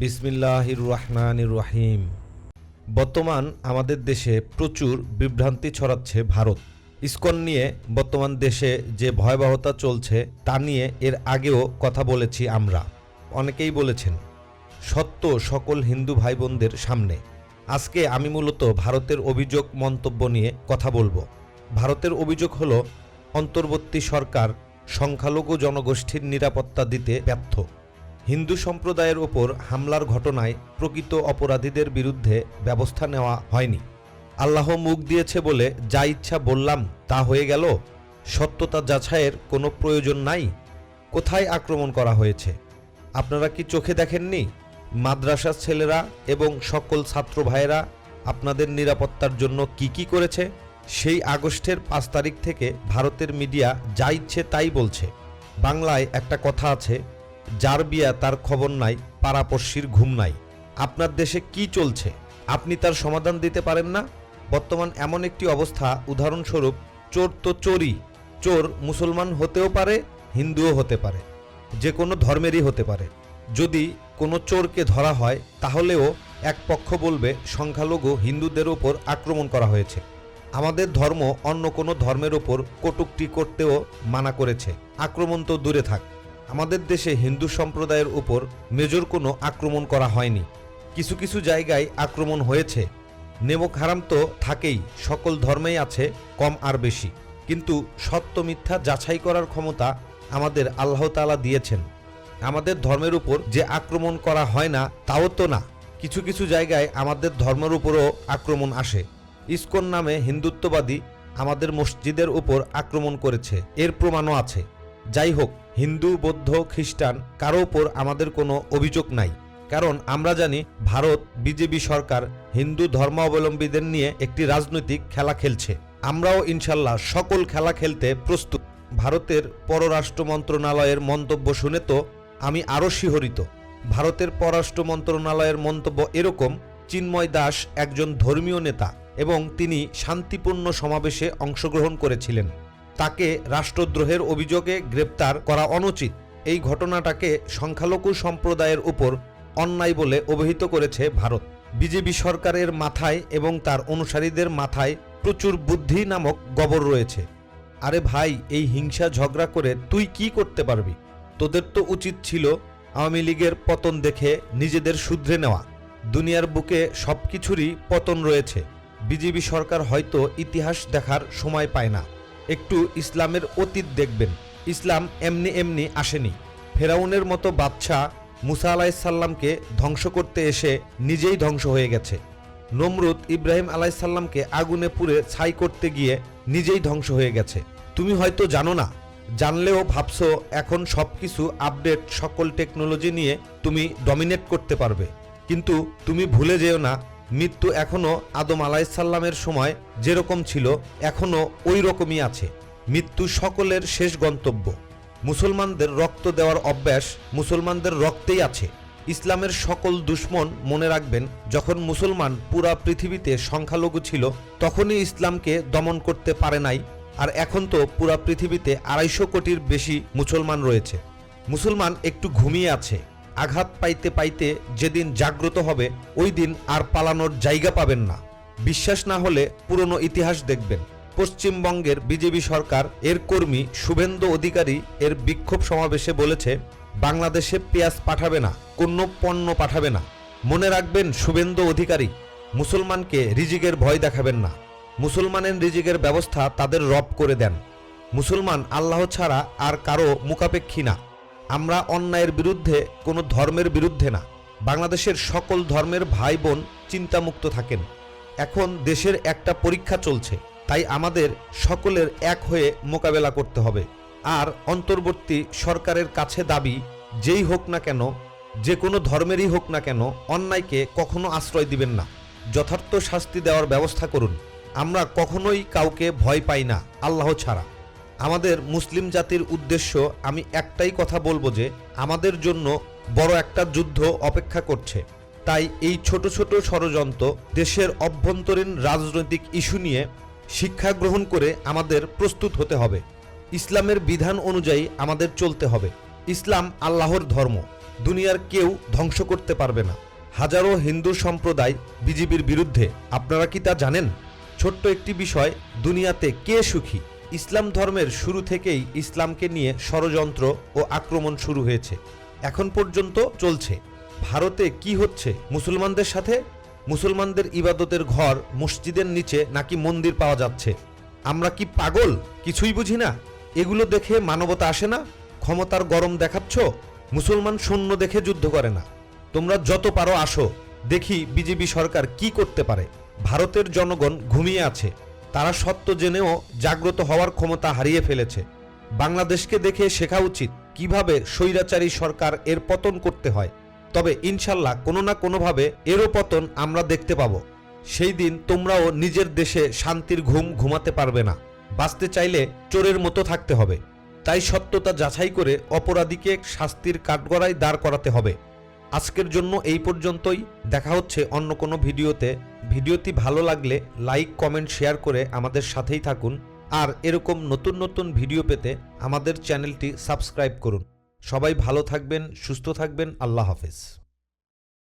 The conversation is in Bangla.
বিসমিল্লাহির রহমানির রহিম বর্তমান আমাদের দেশে প্রচুর বিভ্রান্তি ছড়াচ্ছে ভারত। ইসকন নিয়ে বর্তমান দেশে যে ভয়াবহতা চলছে, তা নিয়ে এর আগেও কথা বলেছি আমরা। অনেকেই বলেছেন, সত্য সকল হিন্দু ভাই বোনদের সামনে। আজকে আমি মূলত ভারতের অভিযোগ মন্তব্য নিয়ে কথা বলব। ভারতের অভিযোগ হলো, অন্তর্বর্তী সরকার সংখ্যালঘু জনগোষ্ঠীর নিরাপত্তা দিতে ব্যর্থ। হিন্দু সম্প্রদায়ের ওপর হামলার ঘটনায় প্রকৃত অপরাধীদের বিরুদ্ধে ব্যবস্থা নেওয়া হয়নি। আল্লাহ মুখ দিয়েছে বলে যা ইচ্ছা বললাম তা হয়ে গেল। সত্যতা যাচাইয়ের কোনো প্রয়োজন নাই। কোথায় আক্রমণ করা হয়েছে? আপনারা কি চোখে দেখেননি? মাদ্রাসার ছেলেরা এবং সকল ছাত্র ভাইয়েরা আপনাদের নিরাপত্তার জন্য কি কি করেছে? সেই আগস্টের পাঁচ তারিখ থেকে ভারতের মিডিয়া যা ইচ্ছে তাই বলছে। বাংলায় একটা কথা আছে যার বিয়া তার খবর নাই পাড়াপড়শির ঘুম নাই। আপনার দেশে কি চলছে? আপনি তার সমাধান দিতে পারেন না? বর্তমান এমন একটি অবস্থা, উদাহরণস্বরূপ, চোর তো চোরই, চোর মুসলমান হতেও পারে, হিন্দুও হতে পারে, যে কোনো ধর্মেরই হতে পারে। যদি কোনো চোরকে ধরা হয়, তাহলেও এক পক্ষ বলবে, সংখ্যালঘু হিন্দুদের ওপর আক্রমণ করা হয়েছে। আমাদের ধর্ম অন্য কোনো ধর্মের ওপর কটুক্তি করতেও মানা করেছে। আক্রমণ তো দূরে থাক। আমাদের দেশে হিন্দু সম্প্রদায়ের উপর মেজর কোনো আক্রমণ করা হয়নি। কিছু কিছু জায়গায় আক্রমণ হয়েছে। নেমক হারাম তো থাকেই, সকল ধর্মেই আছে, কম আর বেশি। কিন্তু সত্য মিথ্যা যাচাই করার ক্ষমতা আমাদের আল্লাহ তাআলা দিয়েছেন। আমাদের ধর্মের উপর যে আক্রমণ করা হয় না, তাও তো না। কিছু কিছু জায়গায় আমাদের ধর্মের উপরও আক্রমণ আসে। ইসকন নামে হিন্দুত্ববাদী আমাদের মসজিদের উপর আক্রমণ করেছে। এর প্রমাণও আছে। যাই হোক হিন্দু, বৌদ্ধ, খ্রিস্টান, কারও ওপর আমাদের কোনো অভিযোগ নাই। কারণ আমরা জানি, ভারত, বিজেপি সরকার হিন্দু ধর্মাবলম্বীদের নিয়ে একটি রাজনৈতিক খেলা খেলছে। আমরাও ইনশাল্লাহ সকল খেলা খেলতে প্রস্তুত। ভারতের পররাষ্ট্র মন্ত্রণালয়ের মন্তব্য শুনে তো আমি আরও শিহরিত। ভারতের পররাষ্ট্র মন্ত্রণালয়ের মন্তব্য এরকম, চিন্ময় দাস একজন ধর্মীয় নেতা এবং তিনি শান্তিপূর্ণ সমাবেশে অংশগ্রহণ করেছিলেন। তাকে রাষ্ট্রদ্রোহের অভিযোগে গ্রেপ্তার করা অনুচিত। এই ঘটনাটাকে সংখ্যালঘু সম্প্রদায়ের উপর অন্যায় বলে অভিহিত করেছে ভারত। বিজেপি সরকারের মাথায় এবং তার অনুসারীদের মাথায় প্রচুর বুদ্ধি নামক গবর রয়েছে। আরে ভাই, এই হিংসা ঝগড়া করে তুই কি করতে পারবি? তোদের তো উচিত ছিল আওয়ামী লীগের পতন দেখে নিজেদের শুধরে নেওয়া। দুনিয়ার বুকে সব কিছুরই পতন রয়েছে। বিজেপি সরকার হয়তো ইতিহাস দেখার সময় পায় না। একটু ইসলামের অতীত দেখবেন। ইসলাম এমনি এমনি আসেনি। ফেরাউনের মতো বাদশাহ মুসা আলাইসাল্লামকে ধ্বংস করতে এসে নিজেই ধ্বংস হয়ে গেছে। নমরুদ ইব্রাহিম আলাইসাল্লামকে আগুনে পুড়ে ছাই করতে গিয়ে নিজেই ধ্বংস হয়ে গেছে। তুমি হয়তো জানো না, জানলেও ভাবছ এখন সবকিছু আপডেট, সকল টেকনোলজি নিয়ে তুমি ডমিনেট করতে পারবে। কিন্তু তুমি ভুলে যেও না মৃত্যু এখনও আদম আলাইসাল্লামের সময় যেরকম ছিল এখনও ওই রকমই আছে। মৃত্যু সকলের শেষ গন্তব্য। মুসলমানদের রক্ত দেওয়ার অভ্যাস মুসলমানদের রক্তেই আছে। ইসলামের সকল দুশ্মন মনে রাখবেন, যখন মুসলমান পুরা পৃথিবীতে সংখ্যালঘু ছিল, তখনই ইসলামকে দমন করতে পারে নাই, আর এখন তো পুরা পৃথিবীতে আড়াইশো কোটির বেশি মুসলমান রয়েছে। মুসলমান একটু ঘুমিয়ে আছে। আঘাত পাইতে পাইতে যেদিন জাগ্রত হবে, ওই দিন আর পালানোর জায়গা পাবেন না। বিশ্বাস না হলে পুরনো ইতিহাস দেখবেন। পশ্চিমবঙ্গের বিজেপি সরকার, এর কর্মী শুভেন্দু অধিকারী এর বিক্ষোভ সমাবেশে বলেছে, বাংলাদেশে পেঁয়াজ পাঠাবে না, কোনো পণ্য পাঠাবে না। মনে রাখবেন শুভেন্দু অধিকারী, মুসলমানকে রিজিকের ভয় দেখাবেন না। মুসলমানের রিজিকের ব্যবস্থা তাদের রব করে দেন। মুসলমান আল্লাহ ছাড়া আর কারও মুখাপেক্ষী না। আমরা অন্যায়ের বিরুদ্ধে কোনো ধর্মের বিরুদ্ধে না। বাংলাদেশের সকল ধর্মের ভাই বোন চিন্তামুক্ত থাকেন। এখন দেশের একটা পরীক্ষা চলছে, তাই আমাদের সকলের এক হয়ে মোকাবেলা করতে হবে। আর অন্তর্বর্তী সরকারের কাছে দাবি, যেই হোক না কেন, যে কোনো ধর্মেরই হোক না কেন, অন্যায়কে কখনো আশ্রয় দিবেন না। যথার্থ শাস্তি দেওয়ার ব্যবস্থা করুন। আমরা কখনোই কাউকে ভয় পাই না, আল্লাহ ছাড়া। আমাদের মুসলিম জাতির উদ্দেশ্য, আমি একটাই কথা বলব যে, আমাদের জন্য বড় একটা যুদ্ধ অপেক্ষা করছে। তাই এই ছোট ছোট ষড়যন্ত্র, দেশের অভ্যন্তরীণ রাজনৈতিক ইস্যু নিয়ে শিক্ষা গ্রহণ করে আমাদের প্রস্তুত হতে হবে। ইসলামের বিধান অনুযায়ী আমাদের চলতে হবে। ইসলাম আল্লাহর ধর্ম। দুনিয়ার কেউ ধ্বংস করতে পারবে না। হাজারো হিন্দু সম্প্রদায় বিজেপির বিরুদ্ধে। আপনারা কি তা জানেন? ছোট্ট একটি বিষয়, দুনিয়াতে কে সুখী? ইসলাম ধর্মের শুরু থেকেই ইসলামকে নিয়ে ষড়যন্ত্র ও আক্রমণ শুরু হয়েছে। এখন পর্যন্ত চলছে। ভারতে কি হচ্ছে? মুসলমানদের সাথে? মুসলমানদের ইবাদতের ঘর মসজিদের নিচে নাকি মন্দির পাওয়া যাচ্ছে? আমরা কি পাগল? কিছুই বুঝি না। এগুলো দেখে মানবতা আসে না? ক্ষমতার গরম দেখাচ্ছ? মুসলমান সৈন্য দেখে যুদ্ধ করে না। তোমরা যত পারো আসো। দেখি বিজেপি সরকার কি করতে পারে। ভারতের জনগণ ঘুমিয়ে আছে। তারা সত্য জেনেও জাগ্রত হওয়ার ক্ষমতা হারিয়ে ফেলেছে। বাংলাদেশকে দেখে শেখা উচিত কীভাবে স্বৈরাচারী সরকার এর পতন করতে হয়। তবে ইনশাল্লাহ কোনো না কোনোভাবে এরও পতন আমরা দেখতে পাবো। সেই দিন তোমরাও নিজের দেশে শান্তির ঘুম ঘুমাতে পারবে না। বাঁচতে চাইলে চোরের মতো থাকতে হবে। তাই সত্যতা যাচাই করে অপরাধীকে শাস্তির কাঠগড়ায় দাঁড় করাতে হবে। আজকের জন্য এই পর্যন্তই। দেখা হচ্ছে অন্য কোনো ভিডিওতে। ভিডিওটি ভালো লাগলে লাইক, কমেন্ট, শেয়ার করে আমাদের সাথেই থাকুন। আর এরকম নতুন নতুন ভিডিও পেতে আমাদের চ্যানেলটি সাবস্ক্রাইব করুন। সবাই ভালো থাকবেন, সুস্থ থাকবেন। আল্লাহ হাফেজ।